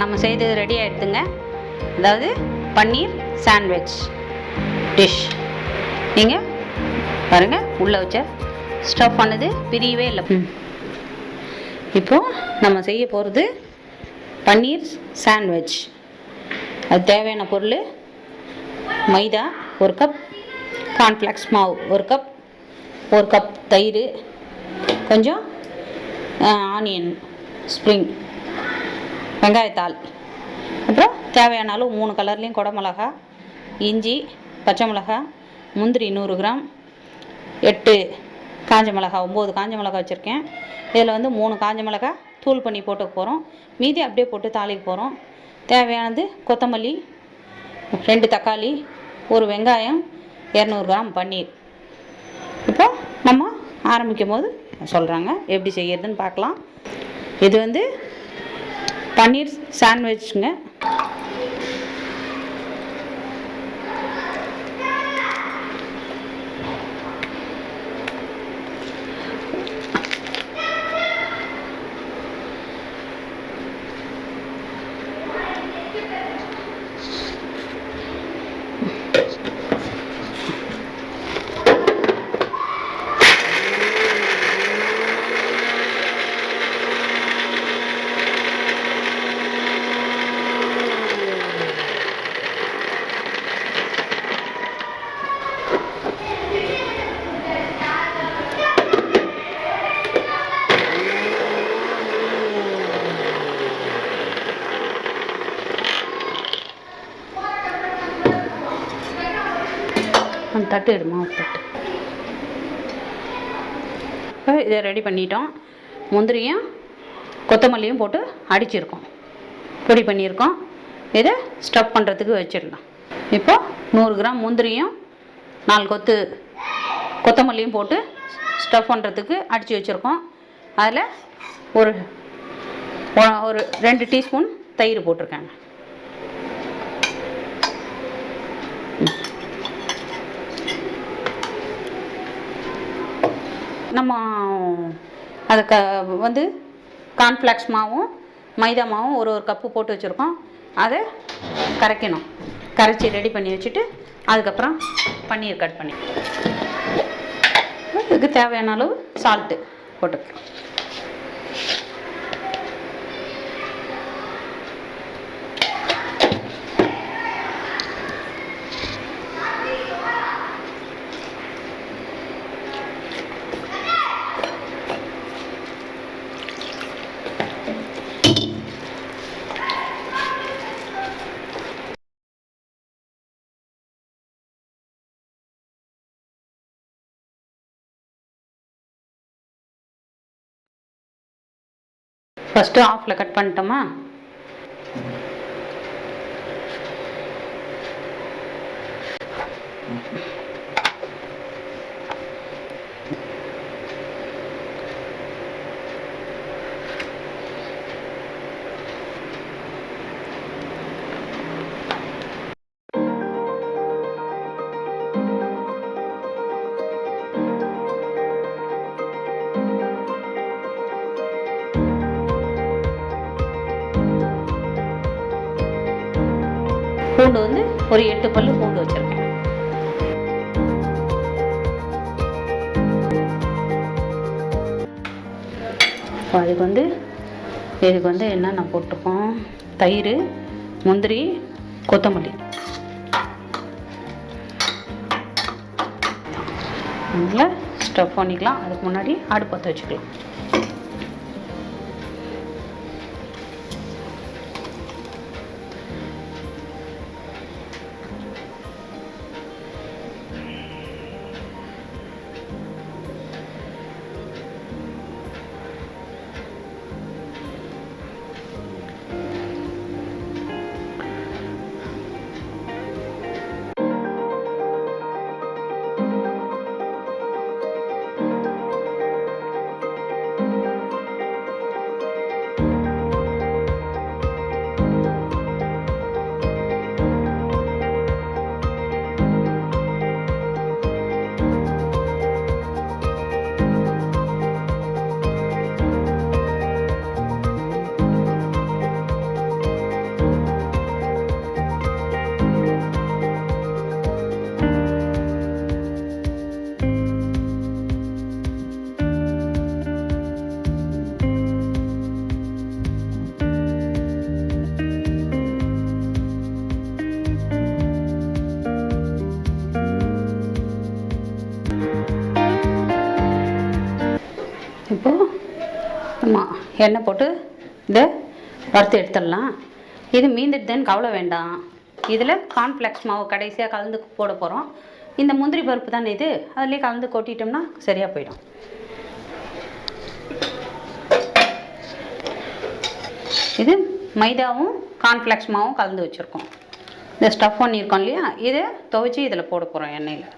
நம்ம செய்தது ரெடி ஆகிடுதுங்க அதாவது பன்னீர் சாண்ட்விச் டிஷ் நீங்கள் பாருங்கள் உள்ளே வச்ச ஸ்டஃப் பண்ணது பிரியவே இல்லை. இப்போது நம்ம செய்ய போகிறது பன்னீர் சாண்ட்விச் அது தேவையான பொருள் மைதா ஒரு கப் கார்ன்ஃப்ளெக்ஸ் மாவு ஒரு கப் ஒரு கப் தயிர் கொஞ்சம் ஆனியன் ஸ்ப்ரிங் வெங்காயத்தாள். அப்புறம் தேவையான அளவு மூணு கலர்லேயும் குடமிளகா இஞ்சி பச்சை மிளகா முந்திரி நூறு கிராம் எட்டு காஞ்ச மிளகா ஒம்பது காஞ்ச மிளகா வச்சுருக்கேன். இதில் வந்து மூணு காஞ்ச மிளகா தூள் பண்ணி போட்டு போகிறோம் மீதி அப்படியே போட்டு தாளிக்கு போகிறோம் தேவையானது கொத்தமல்லி ரெண்டு தக்காளி ஒரு வெங்காயம் இரநூறு கிராம் பன்னீர். இப்போ நம்ம ஆரம்பிக்கும் போது சொல்கிறாங்க எப்படி செய்யறதுன்னு பார்க்கலாம். இது வந்து பன்னீர் சாண்ட்விச்சுங்க அந்த தட்டு எடுமா ஒரு தட்டு. இப்போ இதை ரெடி பண்ணிட்டோம். முந்திரியும் கொத்தமல்லியும் போட்டு அடிச்சிருக்கோம். பொடி பண்ணியிருக்கோம். இதை ஸ்டஃப் பண்ணுறதுக்கு வச்சிடலாம். இப்போ நூறு கிராம் முந்திரியும் நாலு கொத்து கொத்தமல்லியும் போட்டு ஸ்டஃப் பண்ணுறதுக்கு அடித்து வச்சுருக்கோம். அதில் ஒரு ஒரு ரெண்டு டீஸ்பூன் தயிர் போட்டிருக்காங்க. நம்ம அதை க வந்து கார்ன்ஃப்ளாக்ஸ் மாவும் மைதா மாவும் ஒரு ஒரு கப்பு போட்டு வச்சுருக்கோம். அதை கரைக்கணும். கரைச்சி ரெடி பண்ணி வச்சுட்டு அதுக்கப்புறம் பன்னீர் கட் பண்ணி. இதுக்கு தேவையான அளவு சால்ட்டு போட்டுக்கலாம். ஃபஸ்ட்டு ஆஃபில் கட் பண்ணிட்டோமா? பூண்டு ஒரு எட்டு பல்லு பூண்டு வச்சுருக்கேன் இப்போ அதுக்கு வந்து இதுக்கு வந்து என்னென்ன போட்டிருக்கோம்? தயிர் முந்திரி கொத்தமல்லி. நல்லா ஸ்டஃப் பண்ணிக்கலாம். அதுக்கு முன்னாடி அடுப்பு பற்ற வச்சுக்கலாம். எண்ணெய் போட்டு இதை வறுத்து எடுத்துடலாம். இது மீந்துட்டுதுன்னு கவலை வேண்டாம். இதில் கார்ன்ஃப்ளெக்ஸ் மாவு கடைசியாக கலந்து போட போகிறோம் இந்த முந்திரி பருப்பு தானே இது? அதுலேயே கலந்து கொட்டிட்டோம்னா சரியாக போயிடும். இது மைதாவும் கார்ன்ஃப்ளெக்ஸ் மாவும் கலந்து வச்சுருக்கோம். இந்த ஸ்டஃப் பண்ணியிருக்கோம் இல்லையா? இதை துவைச்சி இதில் போட போகிறோம் எண்ணெயில்.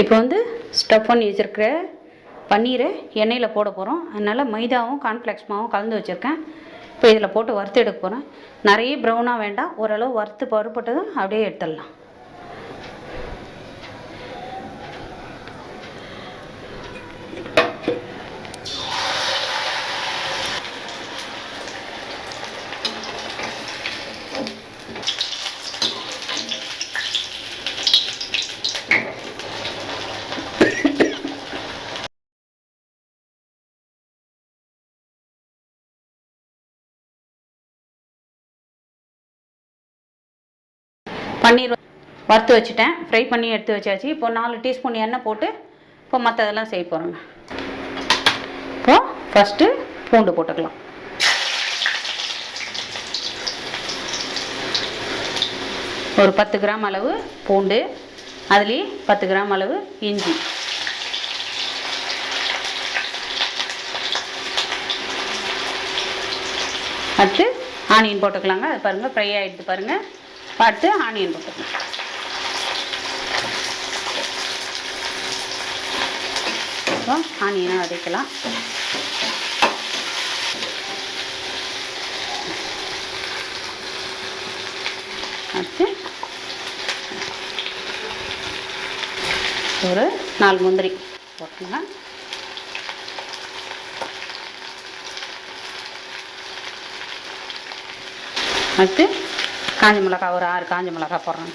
இப்போ வந்து ஸ்டஃப் பண்ணி வச்சுருக்கிற பன்னீரை எண்ணெயில் போட போகிறோம் அதனால் மைதாவும் கார்ன்ஃப்ளெக்ஸ் மாவும் கலந்து வச்சுருக்கேன். இப்போ இதில் போட்டு வறுத்து எடுக்க போகிறேன் நிறைய ப்ரௌனாக வேண்டாம். ஓரளவு வறுத்து பருப்பட்டதும் அப்படியே எடுத்துடலாம். பன்னீர் வறுத்து வச்சுட்டேன். ஃப்ரை பண்ணி எடுத்து வச்சாச்சு. இப்போ நாலு டீஸ்பூன் எண்ணெய் போட்டு இப்போ மற்றதெல்லாம் செய்ய போகிறோங்க இப்போ ஃபஸ்ட்டு பூண்டு போட்டுக்கலாம். ஒரு பத்து கிராம் அளவு பூண்டு அதுலேயே பத்து கிராம் அளவு இஞ்சி. அடுத்து ஆனியன் போட்டுக்கலாங்க. அது பாருங்கள் ஃப்ரை ஆகிடுது பாருங்கள் பார்த்து ஆனியன் போட்டுக்கலாம் இப்போ ஆனியனை வதக்கலாம் அடுத்து ஒரு நாலு முந்திரி போட்டுக்கலாம் அடுத்து காஞ்ச மிளகா ஒரு ஆறு காஞ்ச மிளகா போடுறேங்க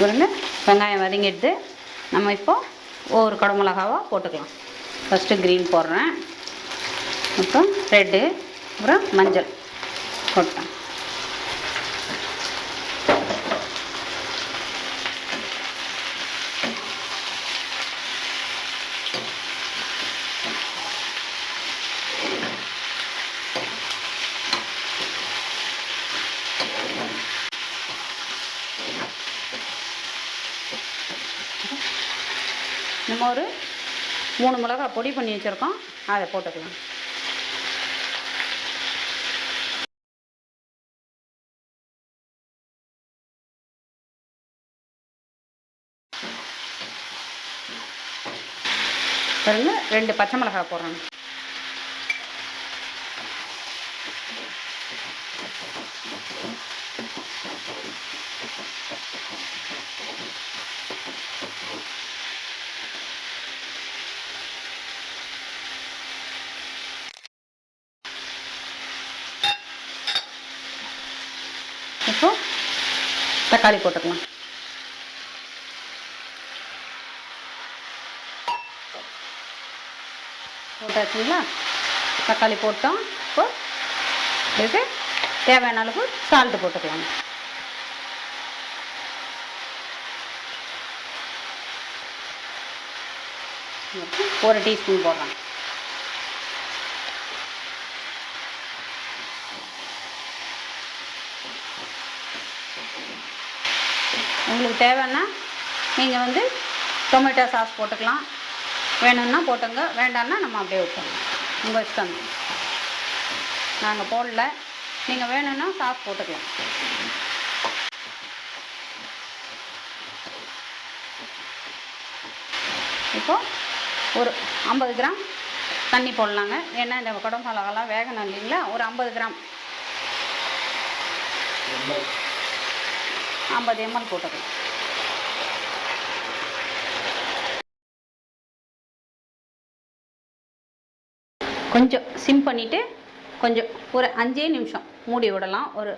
பாருங்க வெங்காயம் வதங்கிடுது. நம்ம இப்போ ஒவ்வொரு குடமிளகாவாக போட்டுக்கலாம். ஃபஸ்ட்டு க்ரீன் போடுறேன். அப்புறம் ரெட்டு அப்புறம் மஞ்சள் போட்டேன் நம்ம ஒரு மூணு மிளகா பொடி பண்ணி வச்சுருக்கோம். அதை போட்டுக்கலாம். பாருங்கள் ரெண்டு பச்சை மிளகா போடுறோம். இப்போ தக்காளி போட்டுக்கலாம். போட்டாச்சுங்களா? தக்காளி போட்டோம். இப்போ இதுக்கு தேவையான அளவு சால்ட்டு போட்டுக்கலாம். ஒரு டீஸ்பூன் போடுறேன் உங்களுக்கு தேவைன்னா நீங்கள் வந்து டொமேட்டோ சாஸ் போட்டுக்கலாம். வேணும்னா போட்டுங்க வேண்டாம்னா நம்ம அப்படியே வைப்போம் உங்கள் இஷ்டம் நாங்கள் போடல. நீங்கள் வேணும்னா சாஸ் போட்டுக்கலாம். இப்போது ஒரு ஐம்பது கிராம் தண்ணி போடலாங்க. ஏன்னா இந்த குடம் மிளகாலாம் வேகணும் இல்லைங்களா? ஒரு ஐம்பது கிராம். ஐம்பது எம்எல் போட்டுக்கலாம். கொஞ்சம் சிம் பண்ணிவிட்டு கொஞ்சம் ஒரு அஞ்சே நிமிஷம் மூடி விடலாம். ஒரு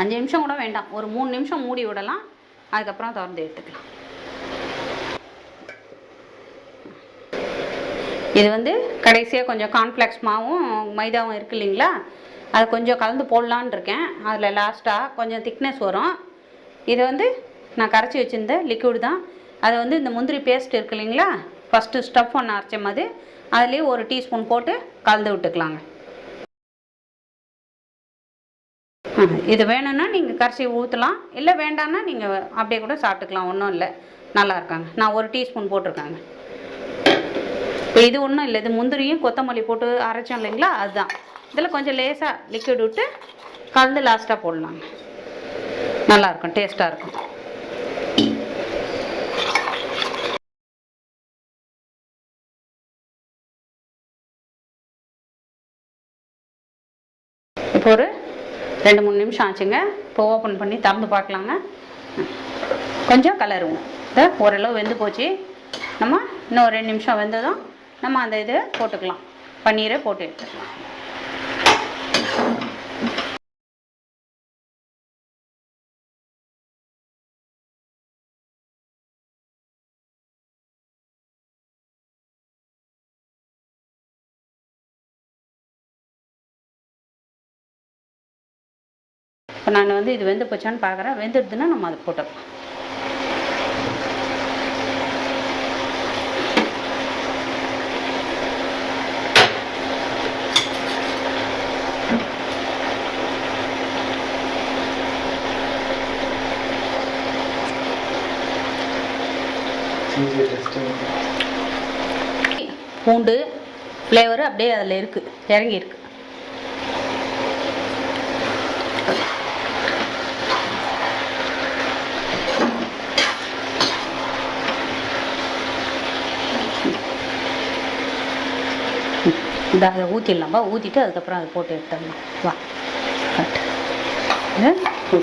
அஞ்சு நிமிஷம் கூட வேண்டாம். ஒரு மூணு நிமிஷம் மூடி விடலாம். அதுக்கப்புறம் திறந்து எடுத்துக்கலாம். இது வந்து கடைசியாக கொஞ்சம் கார்ன்ஃப்ளெக்ஸ் மாவும் மைதாவும் இருக்கு இல்லைங்களா? அது கொஞ்சம் கலந்து போடலான்னு இருக்கேன். அதில் லாஸ்ட்டாக கொஞ்சம் திக்னஸ் வரும். இது வந்து நான் கரைச்சி வச்சுருந்த லிக்விட் தான். அதை வந்து இந்த முந்திரி பேஸ்ட் இருக்கு இல்லைங்களா? ஃபஸ்ட்டு ஸ்டஃப் ஒன்று அரைச்ச மாதிரி அதுலேயே ஒரு டீஸ்பூன் போட்டு கலந்து விட்டுக்கலாங்க. ஆ, இது வேணும்னா நீங்கள் கரைச்சி ஊற்றலாம் இல்லை வேண்டாம்னா நீங்கள் அப்படியே கூட சாப்பிட்டுக்கலாம். ஒன்றும் இல்லை. நல்லா இருக்காங்க. நான் ஒரு டீஸ்பூன் போட்டிருக்காங்க. இப்போ இது ஒன்றும் இல்லை. இது முந்திரியும் கொத்தமல்லி போட்டு அரைச்சோம் இல்லைங்களா? அதுதான். இதில் கொஞ்சம் லேசாக லிக்விட் விட்டு கலந்து லாஸ்ட்டாக போடலாங்க. நல்லாயிருக்கும் டேஸ்ட்டாக இருக்கும் இப்போ ஒரு ரெண்டு மூணு நிமிஷம் ஆச்சுங்க. இப்போ ஓப்பன் பண்ணி திறந்து பார்க்கலாங்க. கொஞ்சம் கலருவோம். இதை ஓரளவு வெந்து போச்சு. நம்ம இன்னும் ஒரு ரெண்டு நிமிஷம் வெந்ததும் நம்ம அந்த இதை போட்டுக்கலாம். பன்னீரை போட்டு எடுத்துக்கலாம். இப்போ நான் வந்து இது வெந்து போச்சான்னு பார்க்குறேன் வெந்துடுதுன்னா நம்ம அதை போட்டோம். பூண்டு ஃப்ளேவர் அப்படியே அதில் இருக்குது இறங்கி இந்த அதை ஊற்றிடலாம்பா ஊற்றிட்டு அதுக்கப்புறம் அதை போட்டு எடுத்துடலாம். வா. கட்டு. ஊற்றிடலாம்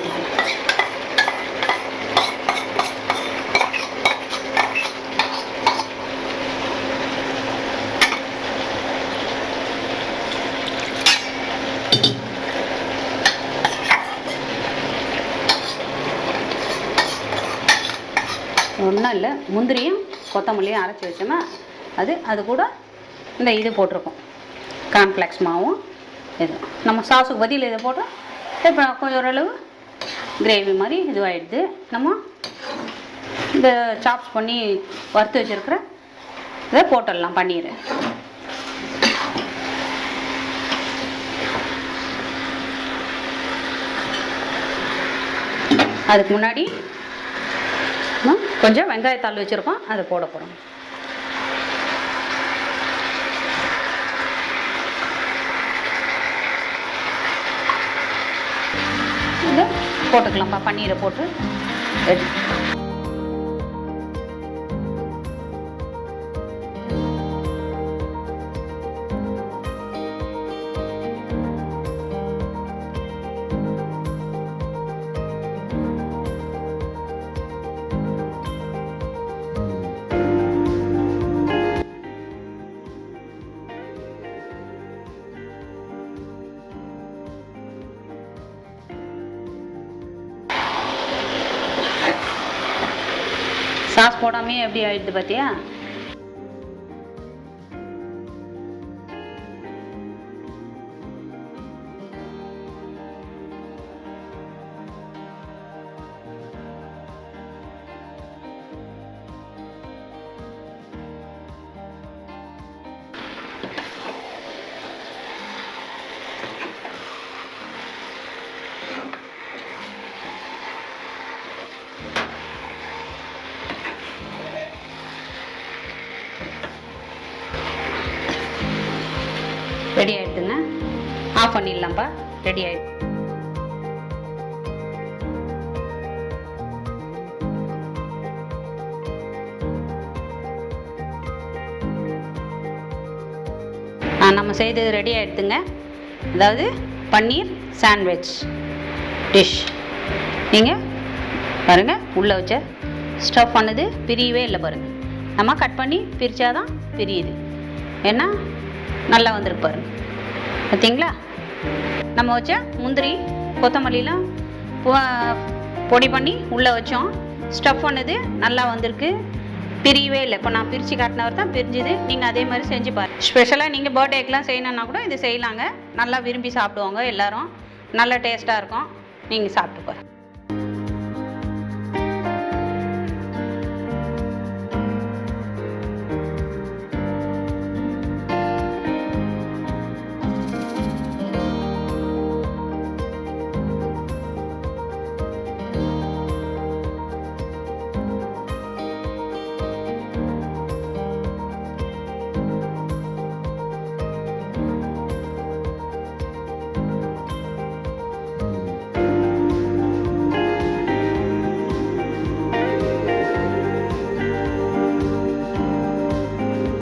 ஒன்றும் இல்லை. முந்திரியும் கொத்தமல்லியும் அரைச்சி வச்சோன்னா அது அது கூட இந்த இது போட்டிருக்கோம். கார்ன்ஃப்ளெக்ஸ் மாவும். இது. நம்ம சாஸுக்கு பதில் இதை போட்டால் இப்போ கொஞ்சம் ஓரளவு கிரேவி மாதிரி இதுவாகிடுது நம்ம இந்த சாப்ஸ் பண்ணி வறுத்து வச்சுருக்கிற இதை போட்டுடலாம் பன்னீர். அதுக்கு முன்னாடி கொஞ்சம் வெங்காயத்தாள் வச்சுருக்கோம் அதை போட போகிறோம் இதை போட்டுக்கலாம்ப்பா பன்னீரை போட்டு. போடாமே எப்படி ஆயிடுது பார்த்தியா ரெடி ஆயிடுதுங்க. ஆஃப் பண்ணிடலாம்ப்பா. ரெடி ஆயிடுது நம்ம செய்தது ரெடி ஆயிடுதுங்க. அதாவது பன்னீர் சாண்ட்விச் டிஷ் நீங்கள் பாருங்கள் உள்ளே வச்ச ஸ்டஃப் பண்ணது பிரியவே இல்லை பாருங்கள் நம்ம கட் பண்ணி பிரித்தாதான் பிரியுது. ஏன்னா நல்லா வந்திருப்பார். பார்த்தீங்களா நம்ம வச்ச முந்திரி கொத்தமல்லிலாம் பொடி பண்ணி உள்ளே வச்சோம். ஸ்டஃப் பண்ணது நல்லா வந்திருக்கு. பிரியவே இல்லை. இப்போ நான் பிரித்து காட்டினவர் தான் பிரிஞ்சுது. நீங்கள் அதே மாதிரி செஞ்சு பாரு. ஸ்பெஷலாக நீங்கள் பர்த்டேக்கெலாம் செய்யணுன்னா கூட இது செய்யலாங்க. நல்லா விரும்பி சாப்பிடுவாங்க எல்லோரும். நல்ல டேஸ்ட்டாக இருக்கும். நீங்கள் சாப்பிட்டு பாருங்கள்